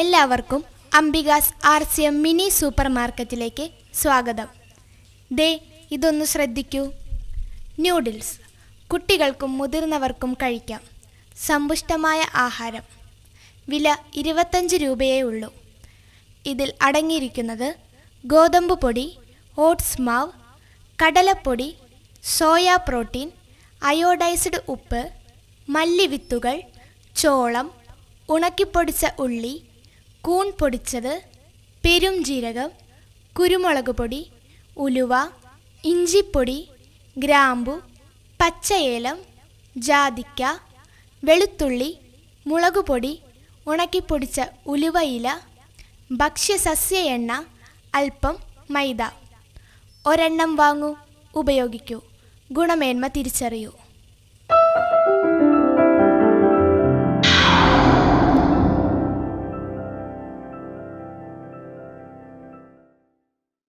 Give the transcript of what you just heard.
എല്ലാവർക്കും Ambika's R C M mini super മാർക്കറ്റിലേക്ക് സ്വാഗതം. ദേ ഇതൊന്ന് ശ്രദ്ധിക്കൂ. ന്യൂഡിൽസ് കുട്ടികൾക്കും മുതിർന്നവർക്കും കഴിക്കാം. സമ്പുഷ്ടമായ ആഹാരം. വില ഇരുപത്തഞ്ച് രൂപയേ ഉള്ളൂ. ഇതിൽ അടങ്ങിയിരിക്കുന്നത് ഗോതമ്പ് പൊടി ഓട്സ് മാവ് കടലപ്പൊടി സോയ പ്രോട്ടീൻ അയോഡൈസ്ഡ് ഉപ്പ് മല്ലിവിത്തുകൾ ചോളം ഉണക്കിപ്പൊടിച്ച ഉള്ളി കൂൺ പൊടിച്ചത് പെരും ജീരകം കുരുമുളക് പൊടി ഉലുവ ഇഞ്ചിപ്പൊടി ഗ്രാമ്പു പച്ചയേലം ജാതിക്ക വെളുത്തുള്ളി മുളകുപൊടി ഉണക്കിപ്പൊടിച്ച ഉലുവയില ഭക്ഷ്യസസ്യ എണ്ണ അല്പം മൈദ. ഒരെണ്ണം വാങ്ങൂ ഉപയോഗിക്കൂ. ഗുണമേന്മ തിരിച്ചറിയൂ.